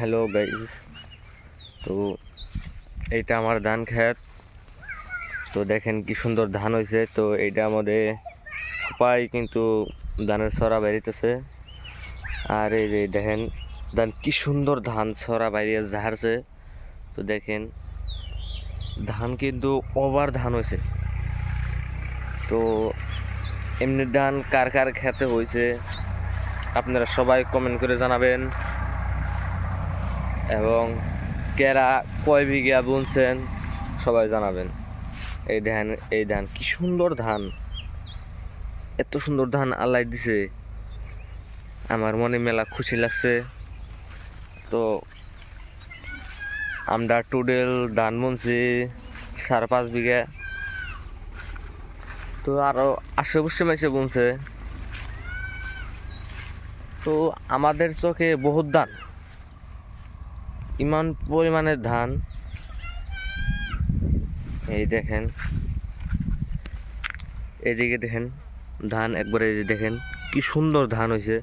Hello guys তো এইটা আমার ধান ক্ষেত। তো দেখেন কি সুন্দর ধান হয়েছে তো এইটা আমাদের পাই কিন্তু ধানের ছড়া বেরিতেছে আর এই যে দেখেন, ধান কি সুন্দর ধান ছড়া বাইরে ঝাড়ছে। তো দেখেন, ধান কিন্তু ওভার ধান হয়েছে তো এমনি ধান কার কার খেতে হয়েছে আপনারা সবাই কমেন্ট করে জানাবেন। এবং কেরা কয় বিঘা বুনছেন সবাই জানাবেন। এই ধান এই ধান, কি সুন্দর ধান। এত সুন্দর ধান আল্লাহ দিছে। আমার মনে মেলা খুশি লাগছে। তো আমরা টুডেল ধান বুনছি, সাড়ে পাঁচ বিঘা। তো আরও আশেপাশে মেসে বুনছে। তো আমাদের চোখে বহুত ধান। ইমান পরিমাণের ধান। এই দেখেন। এদিকে দেখেন ধান একবারে দেখেন কি সুন্দর ধান হয়েছে